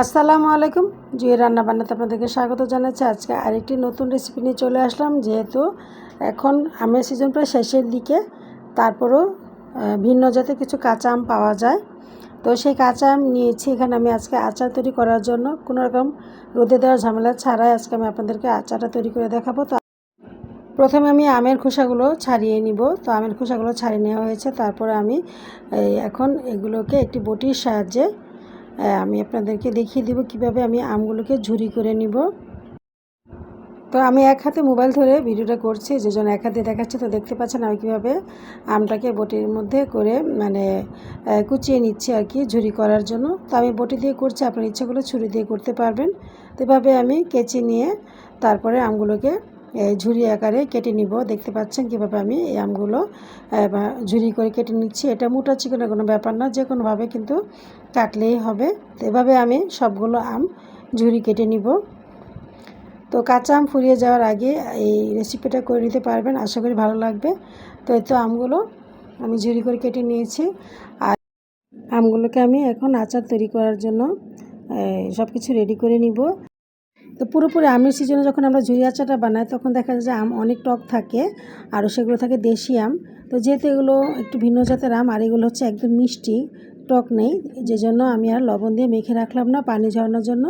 আসসালামু আলাইকুম। জুয়ে রান্না বান্নাতে আপনাদেরকে স্বাগত জানাচ্ছি। আজকে আরেকটি নতুন রেসিপি নিয়ে চলে আসলাম। যেহেতু এখন আমের সিজন প্রায় শেষের দিকে, তারপরেও ভিন্ন জাতের কিছু কাঁচা আম পাওয়া যায়। তো সেই কাঁচা আম নিয়েছি। এখানে আমি আজকে আচার তৈরি করার জন্য কোনো রকম রোদে দেওয়ার ঝামেলা ছাড়াই আজকে আমি আপনাদেরকে আচারটা তৈরি করে দেখাবো। তো প্রথমে আমি আমের খোসাগুলো ছাড়িয়ে নিব। তো আমের খোসাগুলো ছাড়িয়ে নেওয়া হয়েছে। তারপরে আমি এখন এগুলোকে একটি বটির সাহায্যে আমি আপনাদেরকে দেখিয়ে দিব কীভাবে আমি আমগুলোকে ঝুরি করে নিব। তো আমি এক হাতে মোবাইল ধরে ভিডিওটা করছি, যে জন্য এক হাতে দেখাচ্ছে তো দেখতে পাচ্ছেন আমি কীভাবে আমটাকে বটির মধ্যে করে মানে কুচিয়ে নিচ্ছি আর কি ঝুরি করার জন্য। তো আমি বটি দিয়ে করছি, আপনার ইচ্ছে করলে ছুরি দিয়ে করতে পারবেন। তো এভাবে আমি কেচি নিয়ে তারপরে আমগুলোকে ঝুরি আকারে কেটে নিব। দেখতে পাচ্ছেন কীভাবে আমি এই আমগুলো ঝুরি করে কেটে নিচ্ছি। এটা মোটা চিকনের কোনো ব্যাপার না যে কোনোভাবে কিন্তু কাটলেই হবে। এভাবে আমি সবগুলো আম ঝুরি কেটে নিব। তো কাঁচা আম ফুরিয়ে যাওয়ার আগে এই রেসিপিটা করে নিতে পারবেন, আশা করি ভালো লাগবে। তো এই তো আমগুলো আমি ঝুরি করে কেটে নিয়েছি। আর আমগুলোকে আমি এখন আচার তৈরি করার জন্য সব কিছু রেডি করে নিব। তো পুরোপুরি আমের সিজনে যখন আমরা ঝুরি আচারটা বানাই, তখন দেখা যায় যে আম অনেক টক থাকে আরও সেগুলো থাকে দেশি আম। তো যেহেতু এগুলো একটু ভিন্ন জাতের আম, আর এগুলো হচ্ছে একদম মিষ্টি, টক নেই যে জন্য আমি আর লবণ দিয়ে মেখে রাখলাম না পানি ঝরানোর জন্য।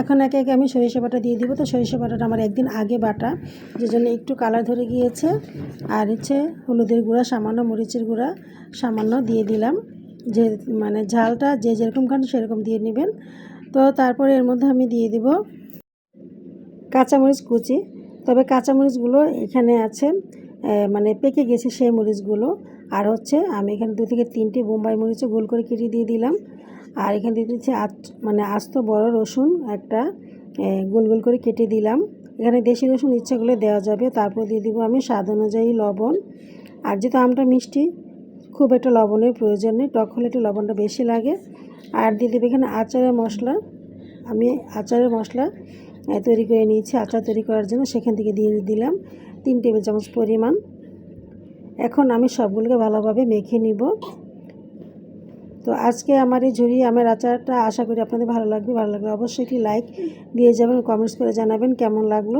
এখন একে একে আমি সরিষা বাটা দিয়ে দিব। তো সরিষা বাটাটা আমার একদিন আগে বাটা যে জন্য একটু কালার ধরে গিয়েছে। আর হচ্ছে হলুদের গুঁড়া, সামান্য মরিচের গুঁড়া সামান্য দিয়ে দিলাম। যে মানে ঝালটা যে যেরকম খান সেরকম দিয়ে নেবেন। তো তারপরে এর মধ্যে আমি দিয়ে দিব কাঁচামরিচ কুচি। তবে কাঁচামরিচগুলো এখানে আছে মানে পেকে গেছে সেই মরিচগুলো। আর হচ্ছে আমি এখানে দু থেকে তিনটে বোম্বাই মরিচও গোল করে কেটে দিয়ে দিলাম। আর এখানে দিয়ে দিচ্ছি মানে আস্ত বড় রসুন একটা গোল গোল করে কেটে দিলাম। এখানে দেশি রসুন ইচ্ছা করলে দেওয়া যাবে, তারপর দিয়ে দিব আমি স্বাদ অনুযায়ী লবণ। আর যেহেতু আমটা মিষ্টি, খুব একটা লবণের প্রয়োজন নেই, টক হলে একটু লবণটা বেশি লাগে। আর দিয়ে দেবে এখানে আচারের মশলা। আমি আচারের মশলা তৈরি করে নিয়েছি, আচার তৈরি করার জন্য সেখান থেকে দিয়ে দিলাম তিন টেবিল চামচ পরিমাণ। এখন আমি সবগুলোকে ভালোভাবে মেখে নিব। তো আজকে আমার এই ঝুরি আমের আচারটা আশা করি আপনাদের ভালো লাগবে। ভালো লাগলে অবশ্যই একটি লাইক দিয়ে যাবেন কমেন্টস করে জানাবেন কেমন লাগল।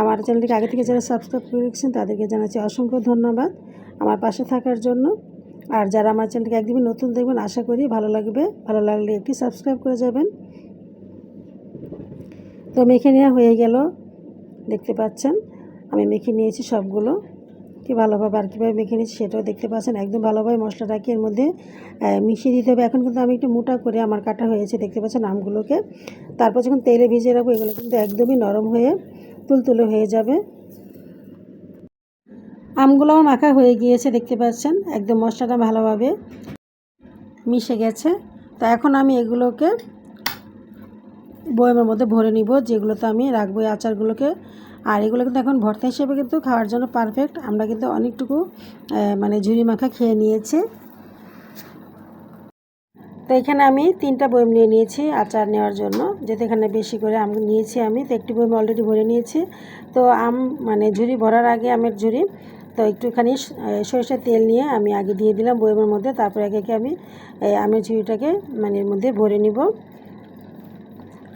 আমার চ্যানেলটিকে আগে থেকে যারা সাবস্ক্রাইব করে রেখেছেন, তাদেরকে জানাচ্ছি অসংখ্য ধন্যবাদ আমার পাশে থাকার জন্য। আর যারা আমার চ্যানেলটিকে একদমই নতুন দেখবেন, আশা করি ভালো লাগবে। ভালো লাগলে একটি সাবস্ক্রাইব করে যাবেন। তো মেখে নেওয়া হয়ে গেল। দেখতে পাচ্ছেন? আমি মেখে নিয়েছি সবগুলো। কি ভালোভাবে আর কীভাবে মেখে নিয়েছি সেটাও দেখতে পাচ্ছেন। একদম ভালোভাবে মশলাটাকে এর মধ্যে মিশিয়ে দিতে হবে। এখন কিন্তু আমি একটু মোটা করে আমার কাটা হয়েছে, দেখতে পাচ্ছেন আমগুলোকে। তারপর যখন তেলে ভিজিয়ে রাখব, এগুলো কিন্তু একদমই নরম হয়ে তুলতুলে হয়ে যাবে। আমগুলো আমার মাখা হয়ে গিয়েছে, দেখতে পাচ্ছেন? একদম মশলাটা ভালোভাবে মিশে গেছে। তো এখন আমি এগুলোকে বয়মের মধ্যে ভরে নিব, যেগুলোতে আমি রাখব এই আচারগুলোকে। আর এগুলো কিন্তু এখন ভর্তা হিসেবে কিন্তু খাওয়ার জন্য পারফেক্ট আমরা কিন্তু অনেকটুকু মানে ঝুরি মাখা খেয়ে নিয়েছি। তো এখানে আমি তিনটা বয়ম নিয়ে নিয়েছি আচার নেওয়ার জন্য। যেহেতু এখানে বেশি করে আম নিয়েছি আমি, তো একটি বয়ম অলরেডি ভরে নিয়েছি। তো আম মানে ঝুরি ভরার আগে আমের ঝুরি। তো একটুখানি সরিষার তেল নিয়ে আমি আগে দিয়ে দিলাম বয়মের মধ্যে। তারপরে আগে আমি আমের ঝুড়িটাকে মানে এর মধ্যে ভরে নিব।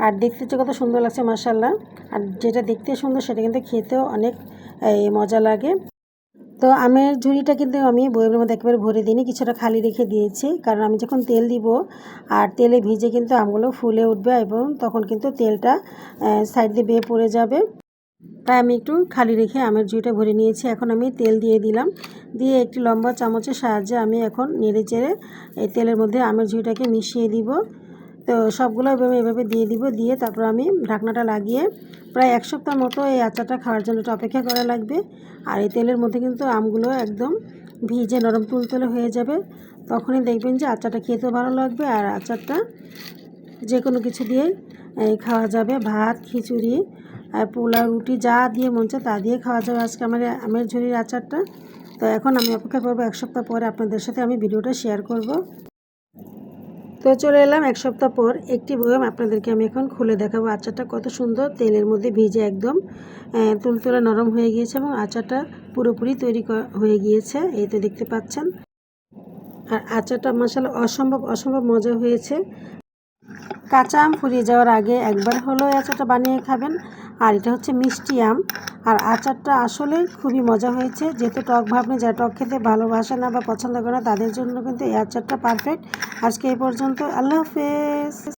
আর দেখতে হচ্ছে কত সুন্দর লাগছে মাসাল্লাহ আর যেটা দেখতে সুন্দর, সেটা কিন্তু খেতেও অনেক মজা লাগে। তো আমের ঝুড়িটা কিন্তু আমি বইয়ের মধ্যে একেবারে ভরে দিইনি, কিছুটা খালি রেখে দিয়েছি। কারণ আমি যখন তেল দিব, আর তেলে ভিজে কিন্তু আমগুলো ফুলে উঠবে এবং তখন কিন্তু তেলটা সাইড দিয়ে বেয়ে পড়ে যাবে। তাই আমি একটু খালি রেখে আমের ঝুড়িটা ভরে নিয়েছি। এখন আমি তেল দিয়ে দিলাম। দিয়ে একটি লম্বা চামচের সাহায্যে আমি এখন নেড়ে চেড়ে, এই তেলের মধ্যে আমের ঝুড়িটাকে মিশিয়ে দিব। তো সবগুলো এভাবে এভাবে দিয়ে দিব, দিয়ে তারপর আমি ঢাকনাটা লাগিয়ে প্রায় এক সপ্তাহ মতো এই আচারটা খাওয়ার জন্য অপেক্ষা করা লাগবে। আর এই তেলের মধ্যে কিন্তু আমগুলো একদম ভিজে নরম তুলতুলে হয়ে যাবে। তখনই দেখবেন যে আচারটা খেতেও ভালো লাগবে আর আচারটা যে কোনো কিছু দিয়ে খাওয়া যাবে। ভাত, খিচুড়ি, আর পোলাও, রুটি, যা দিয়ে মন চায় তা দিয়ে খাওয়া যাবে আজকে আমার, আমের ঝুড়ির আচারটা। তো এখন আমি অপেক্ষা করব, এক সপ্তাহ পরে আপনাদের সাথে আমি ভিডিওটা শেয়ার করব। তো চলে এলাম এক সপ্তাহ পর একটি বয়ম আপনাদেরকে আমি এখন খুলে দেখাবো। আচারটা কত সুন্দর, তেলের মধ্যে ভিজে একদম তুলতুলে নরম হয়ে গিয়েছে এবং আচারটা পুরোপুরি তৈরি হয়ে গিয়েছে, এই তো দেখতে পাচ্ছেন। আর আচারটা মশালা অসম্ভব অসম্ভব মজা হয়েছে। কাঁচা আম ফুরিয়ে যাওয়ার আগে একবার হলো এই আচারটা বানিয়ে খাবেন। আর এটা হচ্ছে মিষ্টি আম। আর আচারটা আসলে খুবই মজা হয়েছে। যেহেতু টক ভাবনে যা টক খেতে ভালোবাসে না বা পছন্দ করে না, তাদের জন্য কিন্তু এই আচারটা পারফেক্ট আজকে এই পর্যন্ত, আল্লাহ হাফেজ।